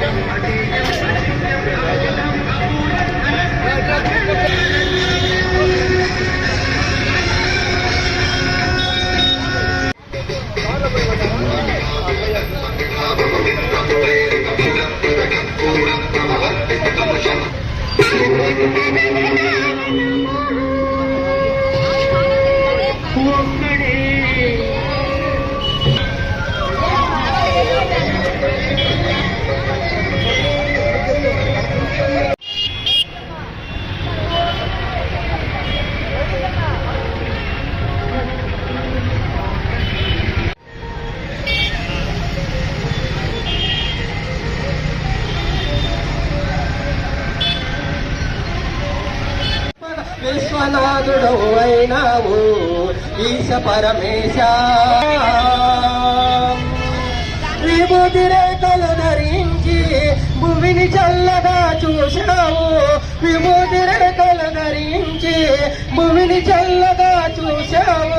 ಜಮ್ಮದೇ పరమేశ. విభూతి రేఖలు ధరించి భూమిని చల్లగా చూశావు. విభూతి రేఖలు ధరించి భూమిని చల్లగా చూశావు.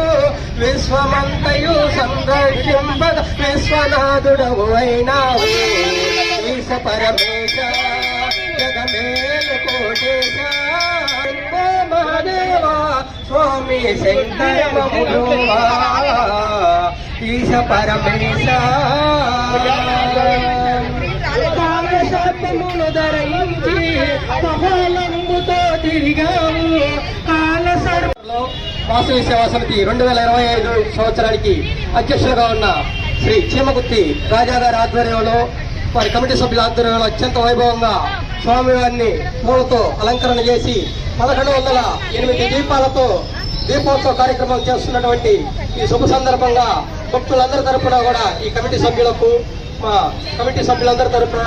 విశ్వమంతయు సంరక్షింపద విశ్వనాథుడవు అయినావు. ఈశ పరమేశ జగమేలు కోటేశ. మహాదేవ స్వామి శంకరమములువా ఈశ పరమేశ కాలశాపములు ధరించి మహాలంబుతో తిరిగాము వాసవి సేవా సమితి రెండు వేల ఇరవై ఐదు సంవత్సరానికి అధ్యక్షులుగా ఉన్న శ్రీ చీమగుత్తి రాజాగారి ఆధ్వర్యంలో వారి కమిటీ సభ్యుల ఆధ్వర్యంలో అత్యంత వైభవంగా స్వామివారిని పూలతో అలంకరణ చేసి పదకొండు వందల ఎనిమిది దీపాలతో దీపోత్సవ కార్యక్రమం చేస్తున్నటువంటి ఈ శుభ సందర్భంగా భక్తులందరి తరపున కూడా ఈ కమిటీ సభ్యులకు మా కమిటీ సభ్యులందరి తరపున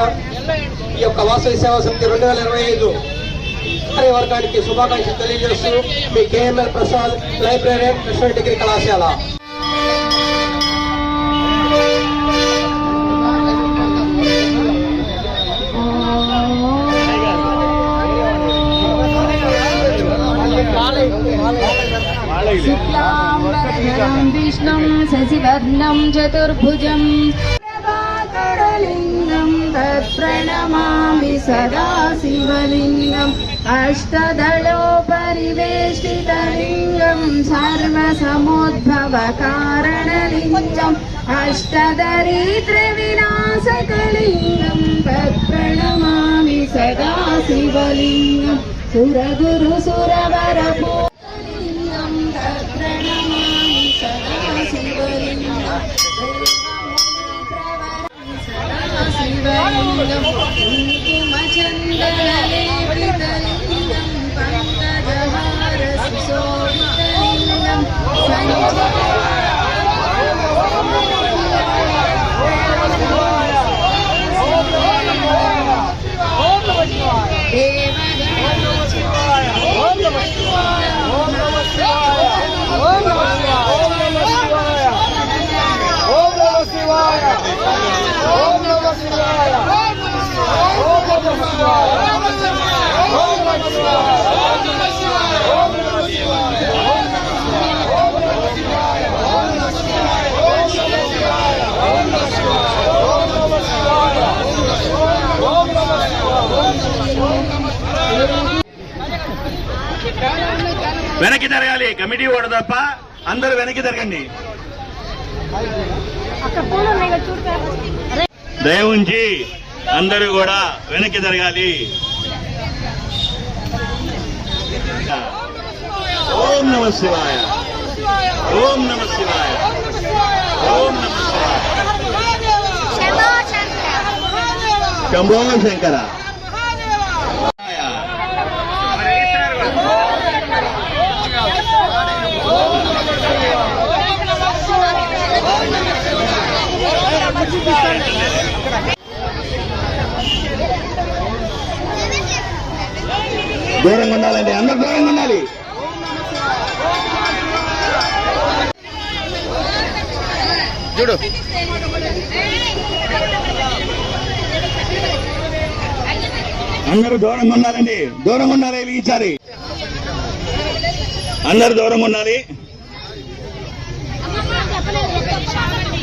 ఈ యొక్క వాసవి సేవా సమితి రెండు వేల ఇరవై ఐదు కార్యవర్గానికి శుభాకాంక్షలు తెలియజేస్తూ మీ K M L Prasad library Krishna degree కళాశాల. विष्णुं शशिवर्णं चतुर्भुजम् प्रभाकरलिङ्गं तत्प्रणमामि सदा शिवलिङ्गम् अष्टदलोपरिवेष्टितलिङ्गं सर्वसमुद्भवकारणलिङ्गम्। अष्टदरिद्रविनाशकलिङ्गं तत्प्रणमामि सदा शिवलिङ्गम् सुरगुरु కుంకుమచందలింగం పంకజహార సుశోభితలింగం సంజయ కమిటీ ఓడ తప్ప అందరూ వెనక్కి జరగండి దయ ఉంచి అందరూ కూడా వెనక్కి జరగాలి ఓం నమ శివాయ. ఓం నమ శివాయ. ఓం నమ శివాయ. శంభో శంకర. దూరంగా ఉండాలండి. అందరు దూరంగా ఉండాలి. చూడు. అందరూ దూరంగా ఉండాలండి. దూరంగా ఉండాలి వెలిగించాలి అందరు దూరంగా ఉండాలి.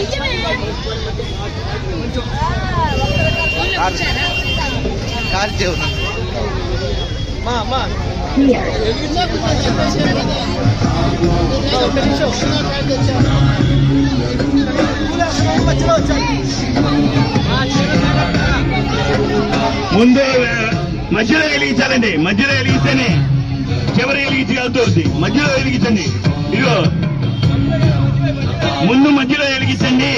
ఏమండి ముందు మధ్యలో వెలిగించాలండి. మధ్యలో వెలిగిస్తేనే చివరి వెలిగించగలుగుతుంది. మధ్యలో వెలిగించండి. ఇదిగో. ముందు మధ్యలో వెలిగించండి.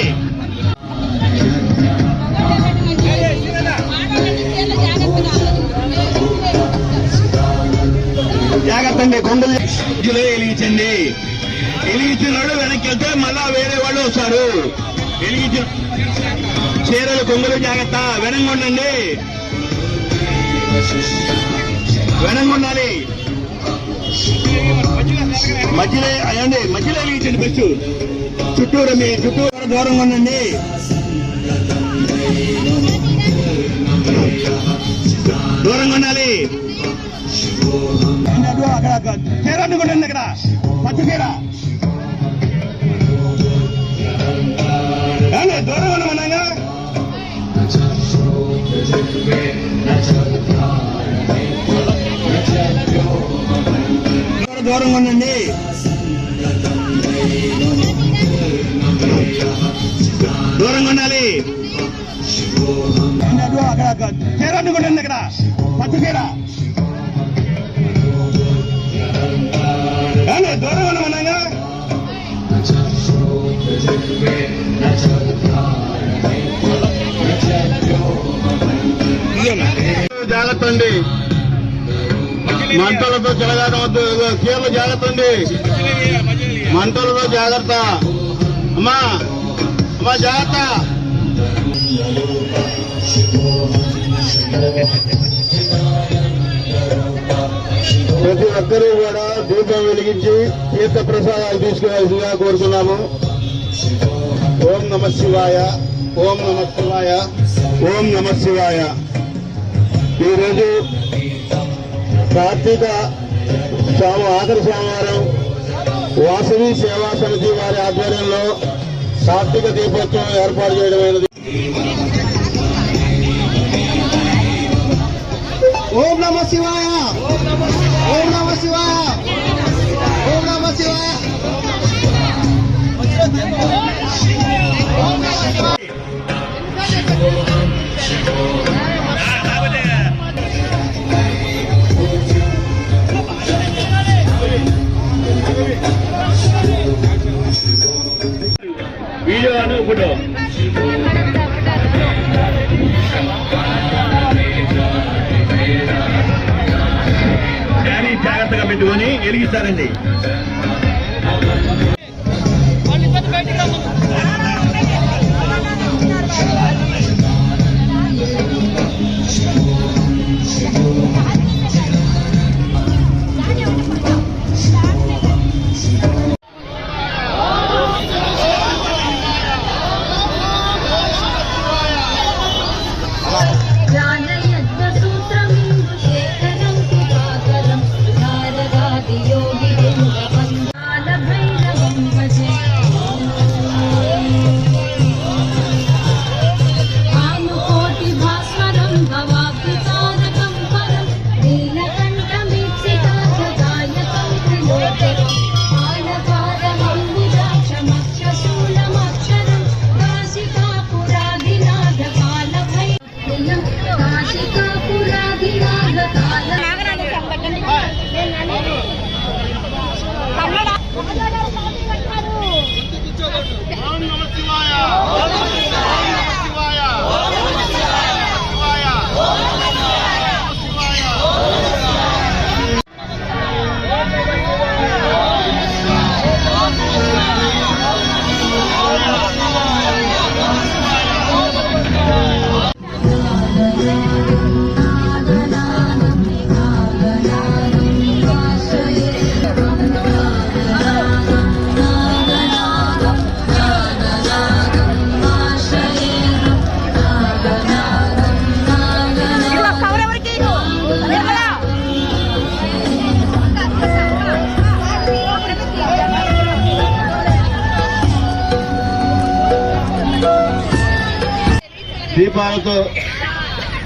జాగ్రత్త అండి కొండలు మధ్యలో వెలిగించండి. వెలిగించిన వాళ్ళు వెనక్కి వెళ్తే మళ్ళా వేరే వాళ్ళు వస్తారు. వెలిగించిన చీరలు కొంగులు జాగ్రత్త. వెనంగుండండి వెనంగుండాలి మధ్యలో అయ్యండి మధ్యలో వెలిగించండి బెస్ట్ చుట్టూరు మీ చుట్టూరు దూరంగా ఉండండి. దూరంగా ఉండాలి. అక్కడ చీర అనుకుంటుంది అక్కడ. పచ్చ చీర. దూరంగా ఉండమన్నాగా దూరంగా ఉండండి. అక్కడ కూడా ఉంది అందుకుంటుంది అక్కడ చీర దూరం దూరంగా జాగ్రత్త అండి. మంటలతో చెలగాటవద్దు చీరలు జాగ్రత్త అండి. మంటలతో జాగ్రత్త. అమ్మా అమ్మా జాగ్రత్త. ప్రతి ఒక్కరూ కూడా దీపం వెలిగించి తీర్థ ప్రసాదాలు తీసుకోవాల్సిందిగా కోరుతున్నాము. ఓం నమ శివాయ ఓం నమ శివాయ ఓం నమ శివాయ. ఈరోజు కార్తీక స్వామి ఆఖరి సోమవారం వాసవి సేవా సమితి వారి ఆధ్వర్యంలో కార్తీక దీపోత్సవం ఏర్పాటు చేయడమైనది ఓం నమ శివాయ ఓం నమ శివాయ ఓం నమ శివాయ వీడియో అను జాగ్రత్తగా పెట్టుకొని వెలిగిస్తారండి నమస్కారం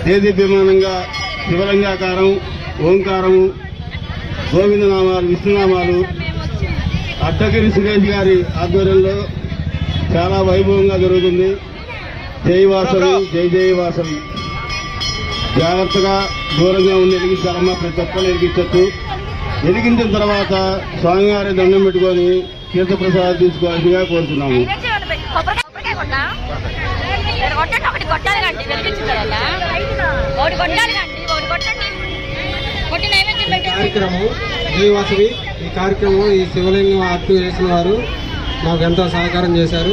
దేదీప్యమానంగా శివలింగాకారం ఓంకారము గోవిందనామాలు విష్ణునామాలు అడ్డగిరి సురేష్ గారి ఆధ్వర్యంలో చాలా వైభవంగా జరుగుతుంది. జై వాసవి జై జై వాసవి. జాగ్రత్తగా దూరంగా ఉండి వెలిగించాలమ్మా ప్రతి ఒక్కరు వెలిగించచ్చు వెలిగించిన తర్వాత స్వామివారి దండం పెట్టుకొని తీర్థప్రసాదం తీసుకోవాల్సిందిగా కోరుతున్నాము. కొట్టాలి కండి వెలిగించిన తర్వాత. ఒకటి కొట్టాలి కండి ఒకటి కొట్టండి. కొట్టి నైవేద్యం కార్యక్రమం ఈ కార్యక్రమం ఈ శివలింగం ఆర్ట్ చేసిన వారు మాకు ఎంతో సహకారం చేశారు.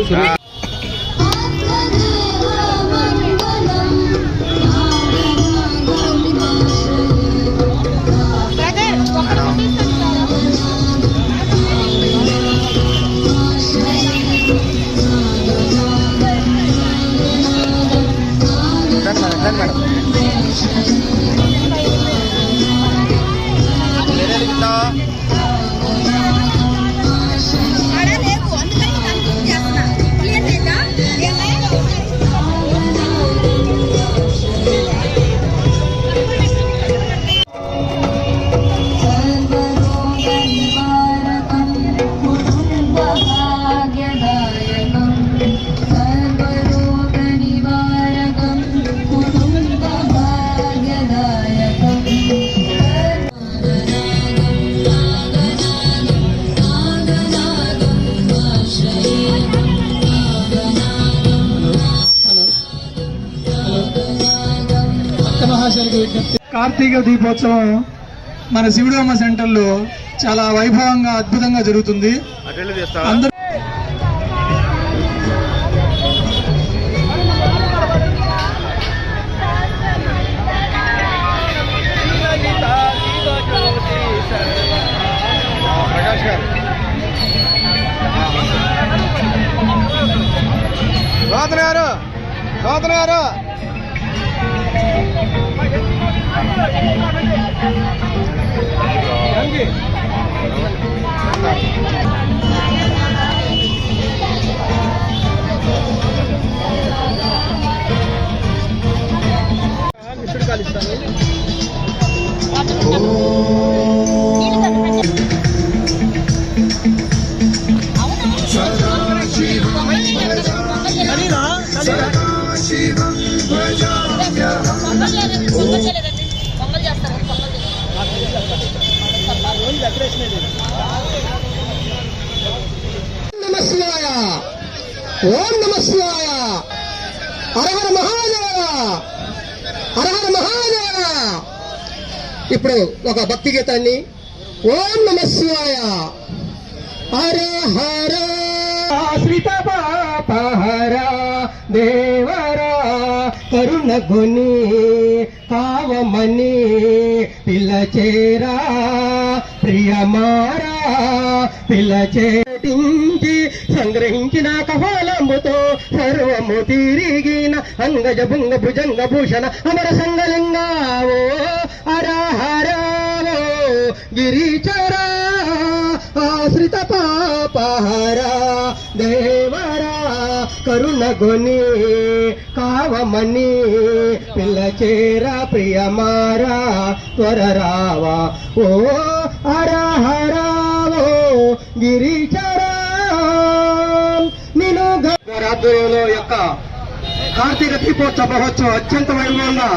కార్తీక దీపోత్సవం మన శివుడమ్మ సెంటర్లో చాలా వైభవంగా అద్భుతంగా జరుగుతుంది. అందరూ గారు. గారు. 향기 నమ శివాయ ఓం నమ శివాయ హరహర మహాదేవ. హరహర మహాదేవ. ఇప్పుడు ఒక భక్తి గీతాన్ని. ఓం నమ శివాయ హర హర శ్రీత పాపహర దేవరా కరుణ గుని కావమని పిల్లచేరా ప్రియమారా పిలచేటించి సంగ్రహించిన కపాలంబుతో సర్వము తిరిగిన అంగజ భుంగ భుజంగ భూషణ అమర సంగలింగావో అరహరావో గిరిచరా ఆశ్రిత పాపహరా దేవరా కరుణ గొని కావమని పిల్లచేరా ప్రియమారా త్వర రావా ఓ హరహరావో గిరిచరా. నేను ఆధ్వర్యంలో యొక్క కార్తీక దీపోత్సవ మహోత్సవం అత్యంత వైభవంగా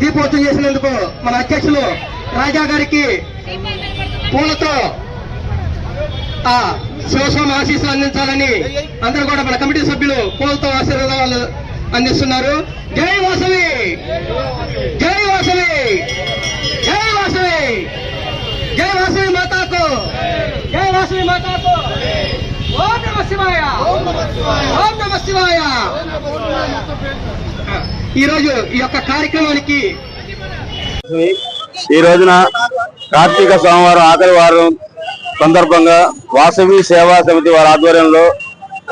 దీపోత్సవం చేసినందుకు మన అధ్యక్షులు రాజా గారికి పూలతో ఆ శివస్వామి ఆశీస్సులు అందించాలని అందరూ కూడా మన కమిటీ సభ్యులు పూలతో ఆశీర్వాదాలు అందిస్తున్నారు. జై వాసవి! జై వాసవి! జై వాసవి మాతాకు. జై వాసవి మాతాకు. ఓం నమ శివాయ. ఓం నమ శివాయ. ఈరోజు ఈ యొక్క కార్యక్రమానికి ఈ రోజున కార్తీక సోమవారం ఆఖరి వారం సందర్భంగా వాసవి సేవా సమితి వారి ఆధ్వర్యంలో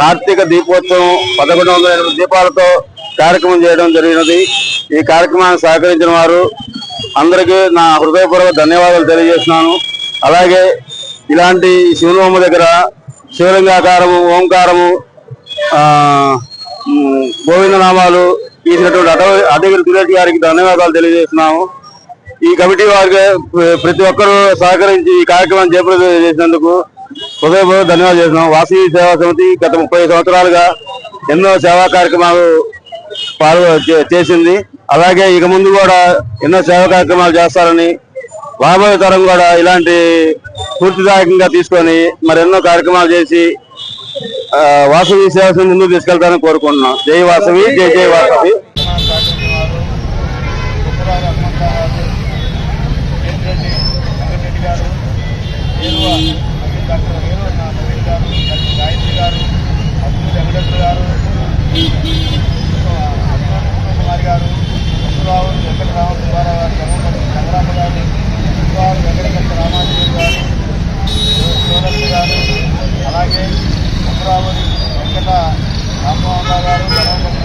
కార్తీక దీపోత్సవం పదకొండు వందల దీపాలతో కార్యక్రమం చేయడం జరిగినది. ఈ కార్యక్రమాన్ని సహకరించిన వారు అందరికీ నా హృదయపూర్వక ధన్యవాదాలు తెలియజేస్తున్నాను. అలాగే ఇలాంటి శివనోమ దగ్గర శివలింగాకారము ఓంకారము గోవిందనామాలు తీసినటువంటి అటవ అడగిరి సురేష్ గారికి ధన్యవాదాలు తెలియజేస్తున్నాము. ఈ కమిటీ వారికి ప్రతి ఒక్కరూ సహకరించి ఈ కార్యక్రమం చేపట్టి చేసినందుకు హృదయపూర్వక ధన్యవాదాలు చేస్తున్నాం వాసవి సేవా సమితి గత ముప్పై సంవత్సరాలుగా ఎన్నో సేవా కార్యక్రమాలు పాల్గొ చే- చేసింది. అలాగే ఇక ముందు కూడా ఎన్నో సేవా కార్యక్రమాలు చేస్తారని రాబోయే తరం కూడా ఇలాంటి స్ఫూర్తిదాయకంగా తీసుకొని మరెన్నో కార్యక్రమాలు చేసి వాసవి సేవ ముందుకు తీసుకెళ్తారని కోరుకుంటున్నాం. జై వాసవి జై జై వాసవి. గారు వేమిరెడ్డి వెంకట గారు ఏరువ గారు సంగ్రామ గారు వారు వెంకటకృష్ణ రామాజీ గారు సోదరులు గారు అలాగే అమరావతి వెంకట రామ్మోహన్ గారు ధర్మపతి